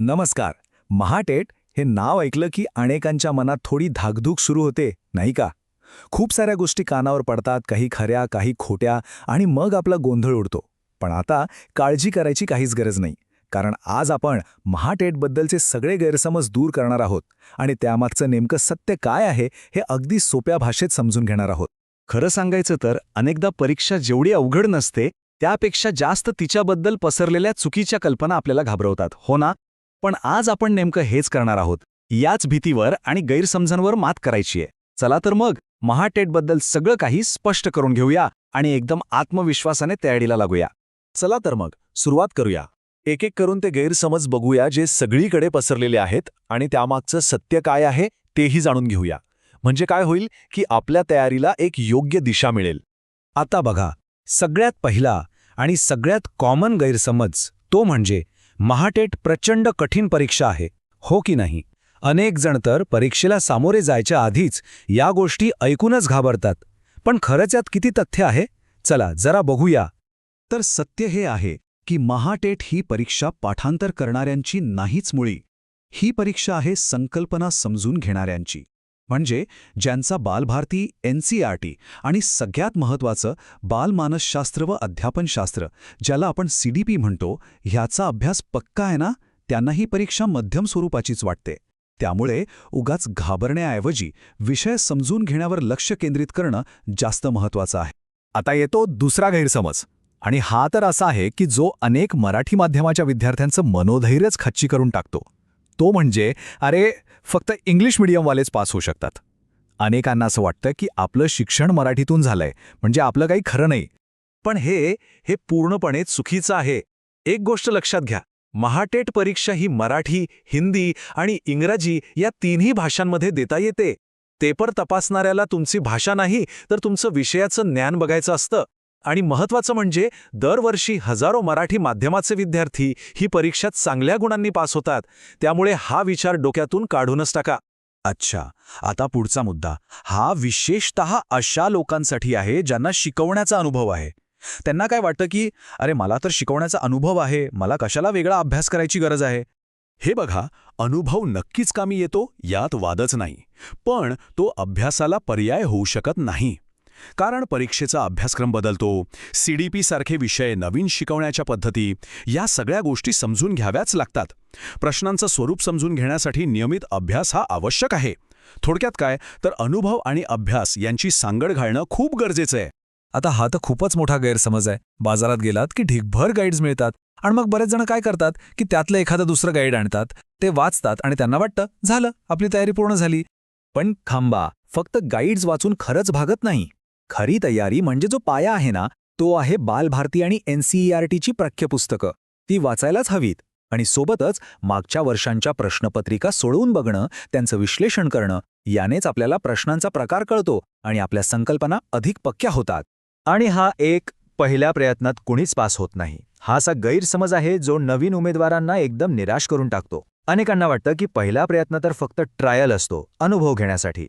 नमस्कार. महाटेट हे नाव ऐकलं की अनेकांच्या मनात थोडी धाकधूक सुरू होते नाही का? खूप साऱ्या गोष्टी कानावर पडतात काही खऱ्या काही खोट्या आणि मग आपला गोंधळ उडतो. पण आता काळजी करायची काहीच गरज नाही. कारण आज आपण महाटेटबद्दलचे सगळे गैरसमज दूर करणार आहोत आणि त्यामागचं नेमकं सत्य काय आहे हे अगदी सोप्या भाषेत समजून घेणार आहोत. खरं सांगायचं तर अनेकदा परीक्षा जेवढी अवघड नसते त्यापेक्षा जास्त तिच्याबद्दल पसरलेल्या चुकीच्या कल्पना आपल्याला घाबरवतात. हो ना? पण आज आपण नेमकं हेच करणार आहोत. याच भीतीवर आणि गैरसमजांवर मात करायची आहे. चला तर मग महाटेटबद्दल सगळं काही स्पष्ट करून घेऊया आणि एकदम आत्मविश्वासाने तयारीला लागूया. चला तर मग सुरुवात करूया. एक एक करून ते गैरसमज बघूया जे सगळीकडे पसरलेले आहेत आणि त्यामागचं सत्य काय आहे तेही जाणून घेऊया. म्हणजे काय होईल की आपल्या तयारीला एक योग्य दिशा मिळेल. आता बघा सगळ्यात पहिला आणि सगळ्यात कॉमन गैरसमज तो म्हणजे महाटेट प्रचंड कठीण परीक्षा आहे हो की नाही? अनेक जण तर परीक्षेला सामोरे जायच्या आधीच या गोष्टी ऐकूनच घाबरतात. पण खरंच यात किती तथ्य आहे? चला जरा बघूया. तर सत्य हे आहे की महाटेट ही परीक्षा पाठांतर करणाऱ्यांची नाहीच मुळी. ही परीक्षा आहे संकल्पना समजून घेणाऱ्यांची. म्हणजे ज्यांचा बालभारती एनसीआरटी आणि सगळ्यात महत्त्वाचं बालमानसशास्त्र व अध्यापनशास्त्र ज्याला आपण सीडीपी म्हणतो ह्याचा अभ्यास पक्का आहे ना? त्यांना ही परीक्षा मध्यम स्वरूपाचीच वाटते. त्यामुळे उगाच घाबरण्याऐवजी विषय समजून घेण्यावर लक्ष केंद्रित करणं जास्त महत्त्वाचं आहे. आता येतो दुसरा गैरसमज. आणि हा तर असा आहे की जो अनेक मराठी माध्यमाच्या विद्यार्थ्यांचं मनोधैर्यच खच्ची करून टाकतो. तो म्हणजे अरे फक्त इंग्लिश मिडियमवालेच पास होऊ शकतात. अनेकांना असं वाटतं की आपलं शिक्षण मराठीतून झालंय म्हणजे आपलं काही खरं नाही. पण हे हे पूर्णपणे चुकीचं आहे. एक गोष्ट लक्षात घ्या महाटेट परीक्षा ही मराठी हिंदी आणि इंग्रजी या तिन्ही भाषांमध्ये देता येते. पेपर तपासणाऱ्याला तुमची भाषा नाही तर तुमचं विषयाचं ज्ञान बघायचं असतं. आणि महत्वाचं म्हणजे दरवर्षी हजारो मराठी माध्यमाचे विद्यार्थी ही परीक्षा चांगल्या गुणांनी पास होतात. त्यामुळे हा विचार डोक्यातून काढूनच टाका. अच्छा आता पुढचा मुद्दा. हा विशेषतः अशा लोकांसाठी आहे ज्यांना शिकवण्याचा अनुभव आहे. त्यांना काय वाटतं की अरे मला तर शिकवण्याचा अनुभव आहे. मला कशाला वेगळा अभ्यास करायची गरज आहे? हे बघा अनुभव नक्कीच कामी येतो यात वादच नाही. पण तो अभ्यासाला पर्याय होऊ शकत नाही. कारण परीक्षेचा अभ्यासक्रम बदलतो. सीडीपी सारखे विषय नवीन शिकवण्याच्या पद्धती या सगळ्या गोष्टी समजून घ्याव्याच लागतात. प्रश्नांचं स्वरूप समजून घेण्यासाठी नियमित अभ्यास हा आवश्यक आहे. थोडक्यात काय? तर अनुभव आणि अभ्यास यांची सांगड घालणं खूप गरजेचं आहे. आता हा तर खूपच मोठा गैरसमज आहे. बाजारात गेलात की ढिगभर गाईड्स मिळतात. आणि मग बरेच जण काय करतात की त्यातलं एखादं दुसरं गाईड आणतात. ते वाचतात आणि त्यांना वाटतं झालं आपली तयारी पूर्ण झाली. पण खांबा फक्त गाईड्स वाचून खरंच भागत नाही. खरी तयारी म्हणजे जो पाया आहे ना तो आहे बालभारती आणि एनसीईआरटीची पाठ्यपुस्तकं ती वाचायलाच हवीत. आणि सोबतच मागच्या वर्षांच्या प्रश्नपत्रिका सोडवून बघणं त्यांचं विश्लेषण करणं यानेच आपल्याला प्रश्नांचा प्रकार कळतो आणि आपल्या संकल्पना अधिक पक्क्या होतात. आणि हा एक पहिल्या प्रयत्नात कुणीच पास होत नाही. हा असा गैरसमज आहे जो नवीन उमेदवारांना एकदम निराश करून टाकतो. अनेकांना वाटतं की पहिला प्रयत्न तर फक्त ट्रायल असतो अनुभव घेण्यासाठी.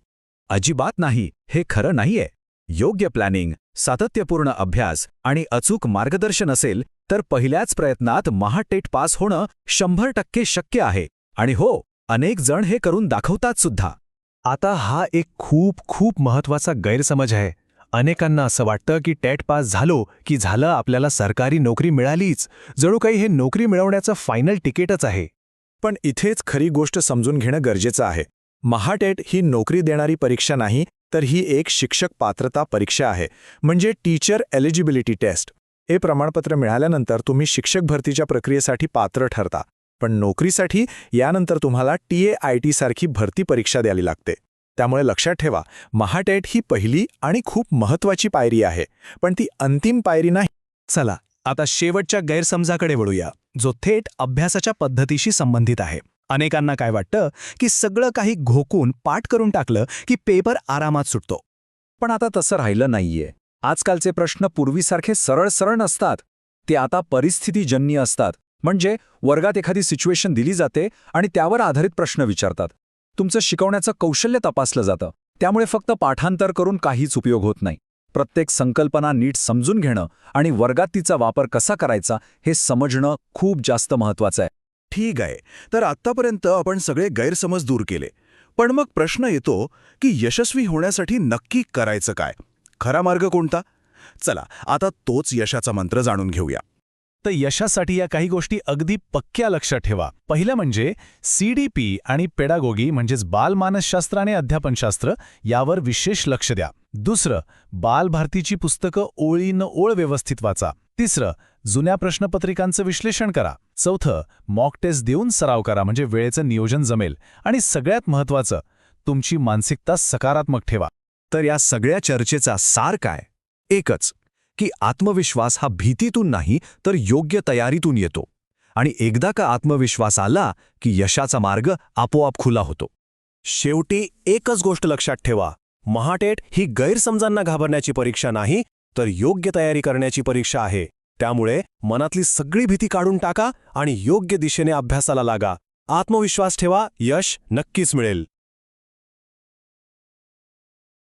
अजिबात नाही. हे खरं नाहीये. योग्य प्लॅनिंग सातत्यपूर्ण अभ्यास आणि अचूक मार्गदर्शन असेल तर पहिल्याच प्रयत्नात महाटेट पास होणं शंभर टक्के शक्य आहे. आणि हो अनेक जण हे करून दाखवतात सुद्धा. आता हा एक खूप खूप महत्त्वाचा गैरसमज आहे. अनेकांना असं वाटतं की टेट पास झालो की झालं आपल्याला सरकारी नोकरी मिळालीच. जणू काही हे नोकरी मिळवण्याचं फायनल तिकीटच आहे. पण इथेच खरी गोष्ट समजून घेणं गरजेचं आहे. महाटेट ही नोकरी देणारी परीक्षा नाही तर ही एक शिक्षक पात्रता परीक्षा आहे. म्हणजे टीचर एलिजिबिलिटी टेस्ट हे प्रमाणपत्र मिळाल्यानंतर तुम्ही शिक्षक भरतीच्या प्रक्रियेसाठी पात्र ठरता. पण नोकरीसाठी यानंतर तुम्हाला टी ए आय टी सारखी भरती परीक्षा द्यावी लागते. त्यामुळे लक्षात ठेवा महाटेट ही पहिली आणि खूप महत्वाची पायरी आहे. पण ती अंतिम पायरी नाही. चला आता शेवटच्या गैरसमजाकडे वळूया जो थेट अभ्यासाच्या पद्धतीशी संबंधित आहे. अनेकांना काय वाटतं की सगळं काही घोकून पाठ करून टाकलं की पेपर आरामात सुटतो. पण आता तसं राहिलं नाहीये. आजकालचे प्रश्न पूर्वीसारखे सरळ सरळ नसतात. ते आता परिस्थितीजन्य असतात. म्हणजे वर्गात एखादी सिच्युएशन दिली जाते आणि त्यावर आधारित प्रश्न विचारतात. तुमचं शिकवण्याचं कौशल्य तपासलं जातं. त्यामुळे फक्त पाठांतर करून काहीच उपयोग होत नाही. प्रत्येक संकल्पना नीट समजून घेणं आणि वर्गात तिचा वापर कसा करायचा हे समजणं खूप जास्त महत्वाचं आहे. ठीक आहे. तर आत्तापर्यंत आपण सगळे गैरसमज दूर केले. पण मग प्रश्न येतो की यशस्वी होण्यासाठी नक्की करायचं काय? खरा मार्ग कोणता? चला आता तोच यशाचा मंत्र जाणून घेऊया. तर यशासाठी या काही गोष्टी अगदी पक्क्या लक्षात ठेवा. पहिलं म्हणजे सीडीपी आणि पेडागोगी म्हणजेच बालमानसशास्त्र आणि अध्यापनशास्त्र यावर विशेष लक्ष द्या. दुसरं बालभारतीची पुस्तकं ओळीनं ओळ व्यवस्थित वाचा. तिसरं जुन्या प्रश्नपत्रिकांचं विश्लेषण करा. चौथं मॉक टेस्ट देऊन सराव करा म्हणजे वेळेचं नियोजन जमेल. आणि सगळ्यात महत्त्वाचं तुमची मानसिकता सकारात्मक ठेवा. तर या सगळ्या चर्चेचा सार काय? एकच की आत्मविश्वास हा भीतीतून नाही तर योग्य तयारीतून येतो. आणि एकदा का आत्मविश्वास आला की यशाचा मार्ग आपोआप खुला होतो. शेवटी एकच गोष्ट लक्षात ठेवा. महाटेट ही गैरसमजांना घाबरण्याची परीक्षा नाही तर योग्य तयारी करण्याची परीक्षा आहे. त्यामुळे मनातली सगळी भीती काढून टाका आणि योग्य दिशेने अभ्यासाला लागा. आत्मविश्वास ठेवा. यश नक्कीच मिळेल.